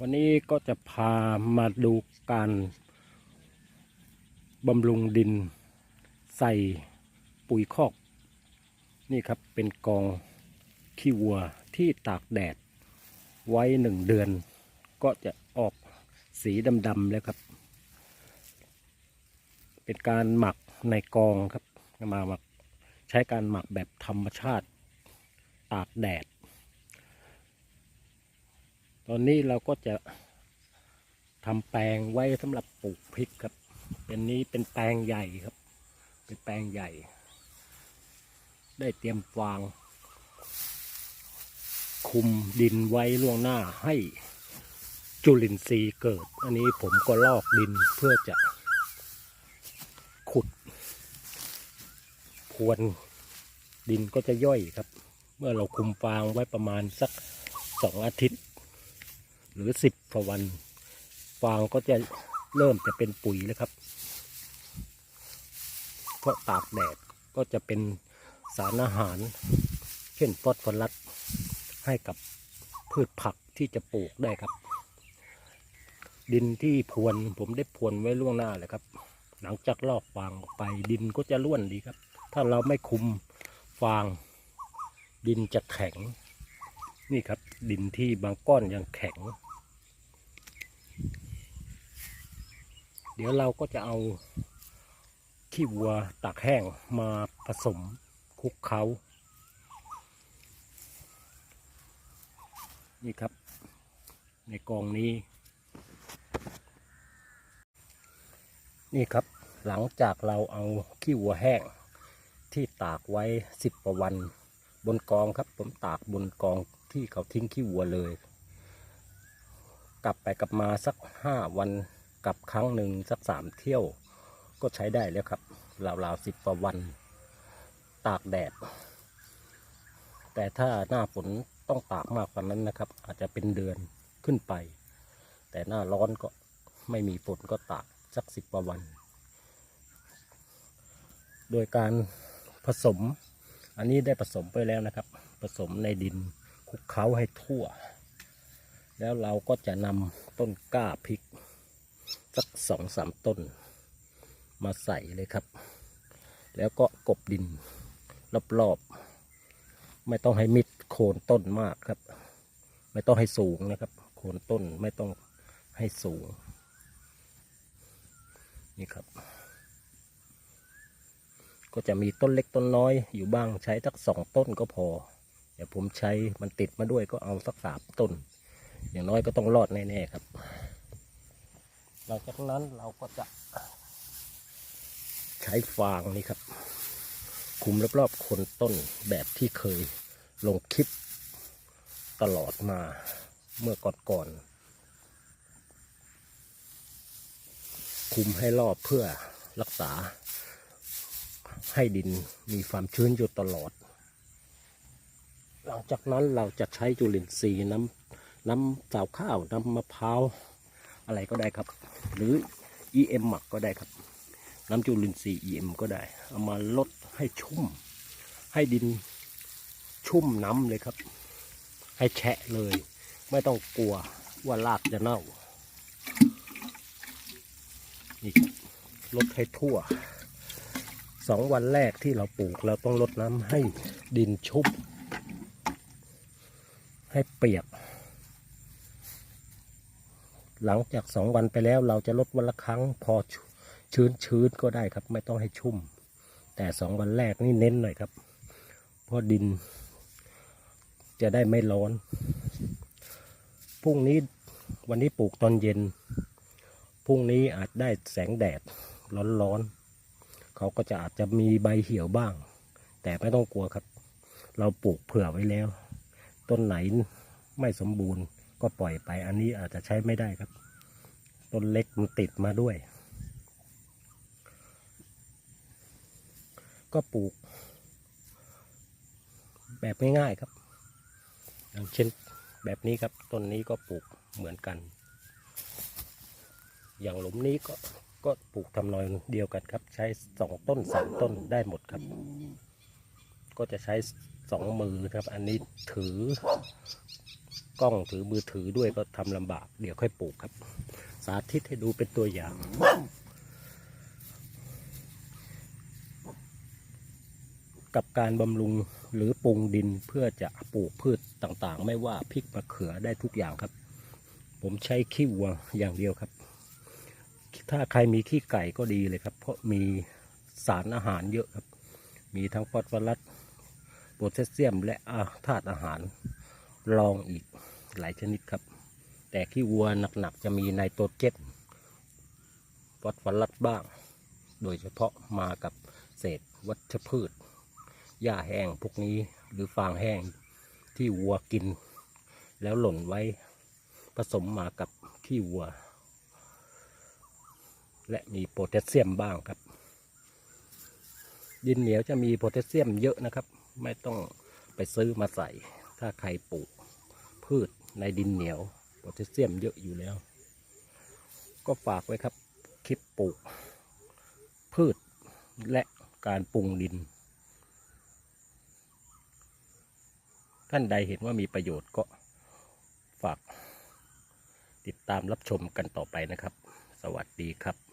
วันนี้ก็จะพามาดูการบำรุงดิน ใส่ปุ๋ยคอก นี่ครับเป็นกองขี้วัวที่ตากแดด ไว้หนึ่งเดือน ก็จะออกสีดำๆแล้วครับ เป็นการหมักในกองครับมาหมักใช้การหมักแบบธรรมชาติ ตากแดด ตอนนี้เราก็จะทำแปลงไว้สำหรับปลูกพริกครับ เป็นนี้เป็นแปลงใหญ่ครับ เป็นแปลงใหญ่ ได้เตรียมฟาง คุมดินไว้ล่วงหน้าให้จุลินทรีย์เกิด อันนี้ผมก็ลอกดินเพื่อจะขุด พรวนดินก็จะย่อยครับ เมื่อเราคุมฟางไว้ประมาณสักสองอาทิตย์ หรือสิบกว่าวัน ฟางก็จะเริ่มจะเป็นปุ๋ยแล้วครับ เพราะตากแดดก็จะเป็นสารอาหาร เช่นฟอสฟอรัสให้กับพืชผักที่จะปลูกได้ครับ ดินที่พรวนผมได้พรวนไว้ล่วงหน้าเลยครับ หลังจากลอกฟางออกไปดินก็จะร่วนดีครับ ถ้าเราไม่คุมฟาง ดินจะแข็ง นี่ครับ ดินที่บางก้อนยังแข็ง เดี๋ยวเราก็จะเอาขี้วัวตากแห้งมาผสมคลุกเคล้านี่ครับ ในกองนี้ นี่ครับหลังจากเราเอาขี้วัวแห้งที่ตากไว้สิบกว่าวัน บนกองครับ ผมตากบนกองที่เขาทิ้งขี้วัวเลย กลับไปกลับมาสักห้าวัน กลับครั้งหนึ่งสักสามเที่ยว ก็ใช้ได้แล้วครับราวๆสิบกว่าวัน ตากแดด แต่ถ้าหน้าฝนต้องตากมากกว่านั้นนะครับ อาจจะเป็นเดือนขึ้นไป แต่หน้าร้อนก็ไม่มีฝนก็ตากสักสิบกว่าวัน โดยการผสม อันนี้ได้ผสมไปแล้วนะครับ ผสมในดินคลุกเคล้าให้ทั่ว แล้วเราก็จะนำต้นกล้าพริก สักสองสามต้น มาใส่เลยครับ แล้วก็กบดินรอบๆ ไม่ต้องให้มิดโคนต้นมากครับ ไม่ต้องให้สูงนะครับ โคนต้นไม่ต้องให้สูง นี่ครับ ก็จะมีต้นเล็กต้นน้อยอยู่บ้างใช้สักสองต้นก็พอเดี๋ยวผมใช้มันติดมาด้วยก็เอาสักสามต้น อย่างน้อยก็ต้องรอดแน่ๆครับ หลังจากนั้นเราก็จะ ใช้ฟางนี่ครับ คุมรอบๆคนต้นแบบที่เคยลงคลิปตลอดมาเมื่อก่อนๆคุมให้รอบเพื่อรักษาให้ดินมีความชื้นอยู่ตลอด หลังจากนั้นเราจะใช้จุลินทรีย์น้ำน้ำสาวข้าว น้ำมะพร้าว อะไรก็ได้ครับ หรือ EM หมักก็ได้ครับ น้ำจุลินทรีย์ EM ก็ได้ เอามาลดให้ชุ่ม ให้ดินชุ่มน้ำเลยครับ ให้แฉะเลย ไม่ต้องกลัวว่ารากจะเน่านี่ครับลดให้ทั่วสองวันแรกที่เราปลูกเราต้องลดน้ำให้ดินชุ่ม ให้เปียก หลังจากสองวันไปแล้วเราจะลดวันละครั้งพอชื้นชื้นก็ได้ครับ ไม่ต้องให้ชุ่ม แต่สองวันแรกนี่เน้นหน่อยครับ เพราะดิน จะได้ไม่ร้อนพรุ่งนี้วันนี้ปลูกตอนเย็นพรุ่งนี้อาจได้แสงแดดร้อนๆเขาก็จะอาจจะมีใบเหี่ยวบ้าง แต่ไม่ต้องกลัวครับ เราปลูกเผื่อไว้แล้ว ต้นไหนไม่สมบูรณ์ ก็ปล่อยไป อันนี้อาจจะใช้ไม่ได้ครับ ต้นเล็กมันติดมาด้วย ก็ปลูก แบบง่ายๆครับ อย่างเช่นแบบนี้ครับ ต้นนี้ก็ปลูกเหมือนกัน อย่างหลุมนี้ก็ก็ปลูกทำนอยเดียวกันครับ ใช้สองต้นสามต้นได้หมดครับ ก็จะใช้สองมือครับ อันนี้ถือ กล้องถือมือถือด้วยก็ทำลำบาก เดี๋ยวค่อยปลูกครับ สาธิตให้ดูเป็นตัวอย่าง กับการบำรุงหรือปรุงดินเพื่อจะปลูกพืชต่างๆ ไม่ว่าพริกมะเขือได้ทุกอย่างครับ ผมใช้ขี้วัวอย่างเดียวครับ ถ้าใครมีขี้ไก่ก็ดีเลยครับ เพราะมีสารอาหารเยอะครับ มีทั้งฟอสฟอรัสโพแทสเซียมและธาตุอาหาร รองอีกหลายชนิดครับ แต่ขี้วัวหนักๆจะมีไนโตรเจนฟอสฟอรัสบ้าง โดยเฉพาะมากับเศษวัชพืช หญ้าแห้งพวกนี้หรือฟางแห้งที่วัวกิน แล้วหล่นไว้ผสมมากับขี้วัว และมีโพแทสเซียมบ้างครับ ดินเหนียวจะมีโพแทสเซียมเยอะนะครับ ไม่ต้องไปซื้อมาใส่ถ้าใครปลูก พืชในดินเหนียวโพแทสเซียมเยอะอยู่แล้ว ก็ฝากไว้ครับคลิปปลูก พืชและการปรุงดิน ท่านใดเห็นว่ามีประโยชน์ก็ฝาก ติดตามรับชมกันต่อไปนะครับ สวัสดีครับ